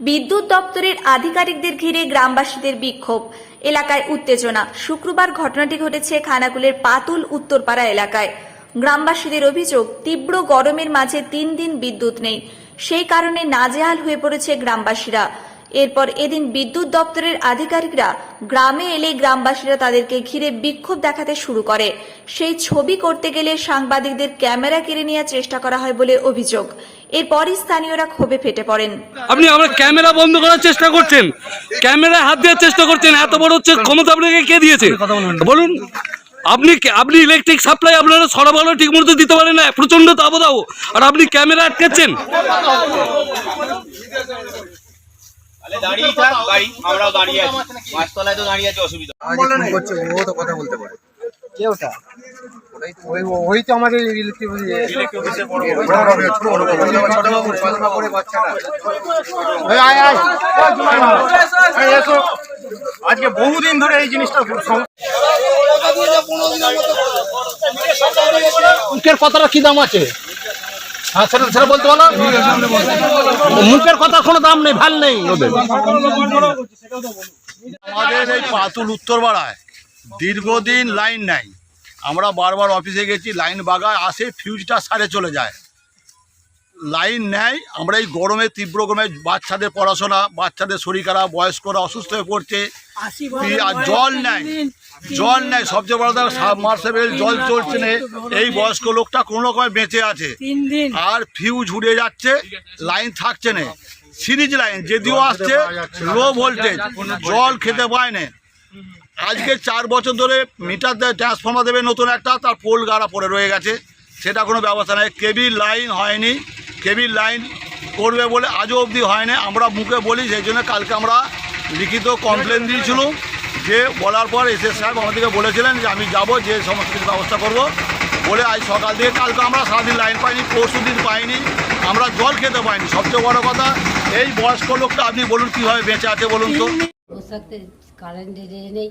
বিদ্যুৎ দপ্তরের আধিকারিকদের ঘিরে গ্রামবাসীদের বিক্ষোভ। এলাকায় উত্তেজনা। শুক্রবার ঘটনাটি ঘটেছে খানাকুলের পাতুল উত্তরপাড়া এলাকায়। গ্রামবাসীদের অভিযোগ, তীব্র গরমের মাঝে তিন দিন বিদ্যুৎ নেই। সেই কারণে নাজেহাল হয়ে পড়েছে গ্রামবাসীরা। এরপর এদিন বিদ্যুৎ দপ্তরের আধিকারিকরা গ্রামে এলে গ্রামবাসীরা তাদেরকে ঘিরে বিক্ষোভ দেখাতে শুরু করে। সেই ছবি করতে গেলে সাংবাদিকদের ক্যামেরা কেড়ে নেওয়ার চেষ্টা করা হয় বলে অভিযোগ। এরপরই স্থানীয়রা ক্ষোভে ফেটে পড়েন। আপনি আমার ক্যামেরা বন্ধ করার চেষ্টা করছেন। ক্যামেরা হাত দেওয়ার চেষ্টা করছেন। এত বড় হচ্ছে ক্ষমতা আপনাকে কে দিয়েছে? বলুন। আপনি আপনি ইলেকট্রিক সাপ্লাই আপনারা সরবরাহ ঠিক মতো দিতে পারেন না। প্রচণ্ড তাবদাহ আর আপনি ক্যামেরা আটকাচ্ছেন? দাঁড়িয়ে থাক গাড়ি আমরাও দাঁড়িয়ে আছি। পাঁচতলায় তো দাঁড়িয়ে আছে অসুবিধা। করছে ও তো কথা বলতে পারে। কে ওটা? ওই তো আমাদের ইলেকট্রিক আজকে বহুদিন ধরে এই জিনিসটা মুখের কথাটা কি দাম আছে? হ্যাঁ সেটা সেটা বলতে পারো মুখের কথা কোনো দাম নেই ভালো নেই। ওদের। আমাদের এই পাতুল উত্তরপাড়ায় দীর্ঘদিন লাইন নাই। আমরা বারবার অফিসে গেছি লাইন বাগায় আসে ফিউজটা সারে চলে যায়। লাইন নেয়। আমরা এই গরমে তীব্র গরমে বাচ্চাদের পড়াশোনা বাচ্চাদের শরীর খারাপ বয়স্করা অসুস্থ হয়ে পড়ছে। আর জল নেয়। জল নেয়। সবচেয়ে বড় সাবমার্সেবেল জল চলছে না। এই বয়স্ক লোকটা কোনো রকমে বেঁচে আছে। আর ফিউজ উড়ে যাচ্ছে লাইন থাকছে না। সিরিজ লাইন যদিও আসছে লো ভোল্টেজ জল খেতে পায় না। আজকে চার বছর ধরে মিটার দেয় ট্রান্সফর্মার দেবে নতুন একটা তার পোল গাড়া পড়ে রয়ে গেছে। সেটা কোনো ব্যবস্থা নেই। কেবিল লাইন হয়নি। কেবিল লাইন করবে বলে আজও অবধি হয় না আমরা মুখে বলি, সেই জন্য কালকে আমরা লিখিত কমপ্লেন দিয়েছিলাম যে বলার পর এস এস সাহেব আমাদেরকে বলেছিলেন যে আমি যাব, যে সমস্ত কিছু ব্যবস্থা করব বলে আজ সকাল থেকে কালকে আমরা সারাদিন লাইন পাইনি, পরশু দিন পাইনি। আমরা জল খেতে পাইনি। সবচেয়ে বড় কথা, এই বয়স্ক লোকটা আপনি বলুন, কীভাবে বেঁচে আছে বলুন তো? কারেন্ট নেই।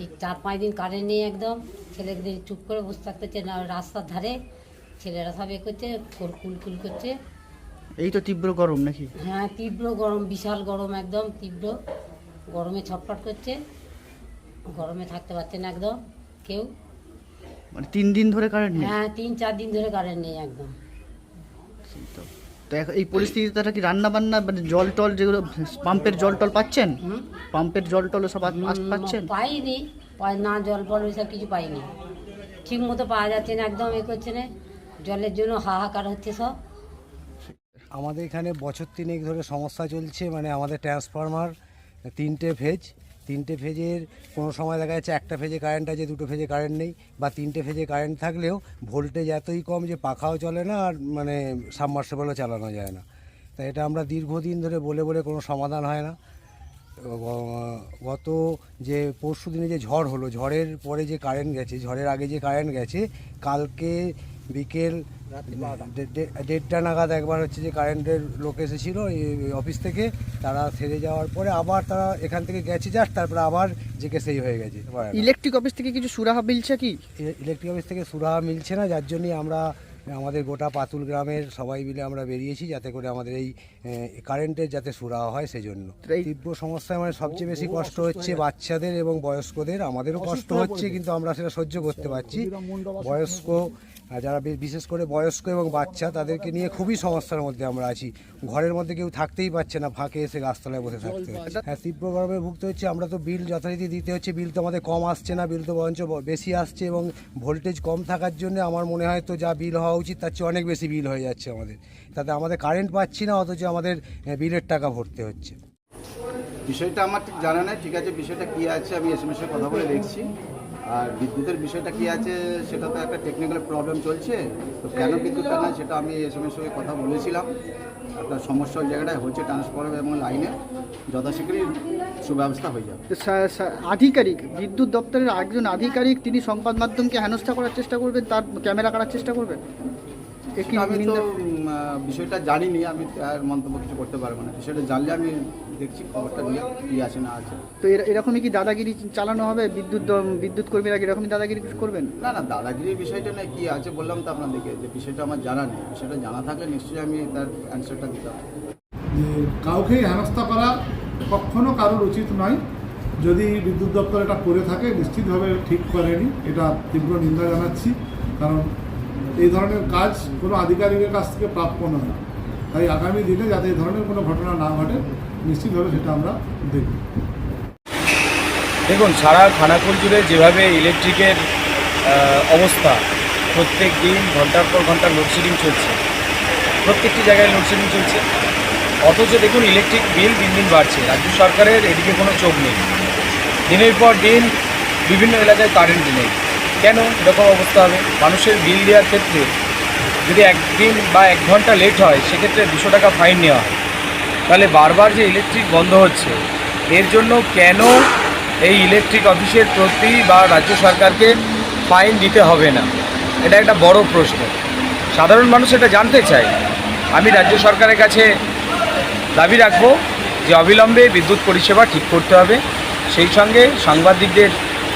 এই চার পাঁচ দিন কারেন্ট নেই একদম। ছেলেদের চুপ করে বসে থাকতে রাস্তার ধারে। ছেলেরা সব এ করছে কুল কুল কুল করছে এই তো তীব্র গরম নাকি? হ্যাঁ তীব্র গরম বিশাল গরম একদম তীব্র। গরমে ছটফট করছে গরমে থাকতে পারছে না একদম কেউ। মানে তিন দিন ধরে কারেন্ট নেই? হ্যাঁ তিন চার দিন ধরে কারেন্ট নেই একদম। তো। এই পরিস্থিতিতে তারা কি রান্না বান্না মানে জল টল যেগুলো পাম্পের জল টল পাচ্ছেন? পাম্পের জল টল সব পাচ্ছেন? পাইনি পাই না জল ফল ওইসব কিছু পাইনি। ঠিক মতো পাওয়া যাচ্ছে না একদম এ করছে না। জলের জন্য হাহাকার হচ্ছে সব। আমাদের এখানে বছর তিনেক ধরে সমস্যা চলছে মানে আমাদের ট্রান্সফরমার তিনটে ফেজ তিনটে ফেজের কোনো সময় দেখা যাচ্ছে একটা ফেজে কারেন্ট আছে, দুটো ফেজে কারেন্ট নেই, বা তিনটে ফেজে কারেন্ট থাকলেও ভোল্টেজ এতই কম যে পাখাও চলে না আর মানে সাবমার্সেবলও চালানো যায় না। তাই এটা আমরা দীর্ঘদিন ধরে বলে বলে কোনো সমাধান হয় না। গত যে পরশু দিনে যে ঝড় হলো, ঝড়ের পরে যে কারেন্ট গেছে, ঝড়ের আগে যে কারেন্ট গেছে, কালকে বিকেল দেড়টা নাগাদ একবার হচ্ছে যে কারেন্টের লোক এসেছিল এই অফিস থেকে তারা সেরে যাওয়ার পরে আবার তারা এখান থেকে গেছে জাস্ট তারপরে আবার জেকে সেই হয়ে গেছে। ইলেকট্রিক অফিস থেকে কিছু সুরাহা মিলছে কি? ইলেকট্রিক অফিস থেকে সুরাহা মিলছে না যার জন্যই আমরা আমাদের গোটা পাতুল গ্রামের সবাই মিলে আমরা বেরিয়েছি যাতে করে আমাদের এই কারেন্টের যাতে সুরাহা হয় সেজন্য। তীব্র সমস্যায় মানে সবচেয়ে বেশি কষ্ট হচ্ছে বাচ্চাদের এবং বয়স্কদের আমাদেরও কষ্ট হচ্ছে কিন্তু আমরা সেটা সহ্য করতে পারছি। বয়স্ক আর যারা বিশেষ করে বয়স্ক এবং বাচ্চা তাদেরকে নিয়ে খুবই সমস্যার মধ্যে আমরা আছি। ঘরের মধ্যে কেউ থাকতেই পারছে না ফাঁকে এসে গাছতলায় বসে থাকতে হচ্ছে। হ্যাঁ তীব্র গরমে ভুগতে হচ্ছে। আমরা তো বিল যথারীতি দিতে হচ্ছে। বিল তো আমাদের কম আসছে না বিল তো বরঞ্চ ব- বেশি আসছে এবং ভোল্টেজ কম থাকার জন্য আমার মনে হয় তো যা বিল হওয়া উচিত তার চেয়ে অনেক বেশি বিল হয়ে যাচ্ছে আমাদের। তাতে আমাদের কারেন্ট পাচ্ছি না অথচ আমাদের বিলের টাকা ভরতে হচ্ছে। বিষয়টা আমার ঠিক জানা নেই। ঠিক আছে বিষয়টা কী আছে আমি এস এম এসে কথা বলে দেখছি। আর বিদ্যুতের বিষয়টা কী আছে সেটা তো একটা টেকনিক্যাল প্রবলেম চলছে। তো কেন বিদ্যুৎটা না সেটা আমি এস এম সঙ্গে কথা বলেছিলাম। একটা সমস্যা ওই জায়গাটায় হচ্ছে ট্রান্সফরমার এবং লাইনে যথাশীঘ্রই সুব্যবস্থা হয়ে যাবে। আধিকারিক বিদ্যুৎ দপ্তরের একজন আধিকারিক তিনি সংবাদ মাধ্যমকে হেনস্থা করার চেষ্টা করবেন তার ক্যামেরা করার চেষ্টা করবেন? আমি তো বিষয়টা জানিনি আমি আর মন্তব্য কিছু করতে পারব না। বিষয়টা জানলে আমি দেখছি খবরটা নিয়ে কী আছে না আছে। তো এর- এরকমই কি দাদাগিরি চালানো হবে? বিদ্যুৎ বিদ্যুৎ কর্মীরা কি এরকমই দাদাগিরি করবেন? না না দাদাগিরির বিষয়টা না কি আছে বললাম তো আপনাদেরকে যে বিষয়টা আমার জানা নেই। বিষয়টা জানা থাকলে নিশ্চয়ই আমি তার অ্যান্সারটা দিতাম। যে কাউকেই হেনস্থা করা কখনো কারোর উচিত নয়। যদি বিদ্যুৎ দপ্তর এটা করে থাকে নিশ্চিতভাবে ঠিক করেনি এটা তীব্র নিন্দা জানাচ্ছি। কারণ এই ধরনের কাজ কোনো আধিকারিকের কাছ থেকে প্রাপ্য নয়। তাই আগামী দিনে যাতে এই ধরনের কোনো ঘটনা না ঘটে, নিশ্চিতভাবে সেটা আমরা দেখব। দেখুন, সারা খানাকুল জুড়ে যেভাবে ইলেকট্রিকের অবস্থা, প্রত্যেক দিন ঘণ্টার পর ঘণ্টা লোডশেডিং চলছে। প্রত্যেকটি জায়গায় লোডশেডিং চলছে। অথচ দেখুন, ইলেকট্রিক বিল দিন দিন বাড়ছে। রাজ্য সরকারের এদিকে কোনো চোখ নেই। দিনের পর দিন বিভিন্ন এলাকায় কারেন্ট নেই। কেন এরকম অবস্থা হবে? মানুষের বিল দেওয়ার ক্ষেত্রে যদি একদিন বা এক ঘণ্টা লেট হয়, সেক্ষেত্রে দুশো টাকা ফাইন নেওয়া হয়। তাহলে বারবার যে ইলেকট্রিক বন্ধ হচ্ছে, এর জন্য কেন এই ইলেকট্রিক অফিসের প্রতি বা রাজ্য সরকারকে ফাইন দিতে হবে না? এটা একটা বড় প্রশ্ন। সাধারণ মানুষ এটা জানতে চায়। আমি রাজ্য সরকারের কাছে দাবি রাখব যে, অবিলম্বে বিদ্যুৎ পরিষেবা ঠিক করতে হবে। সেই সঙ্গে সাংবাদিকদের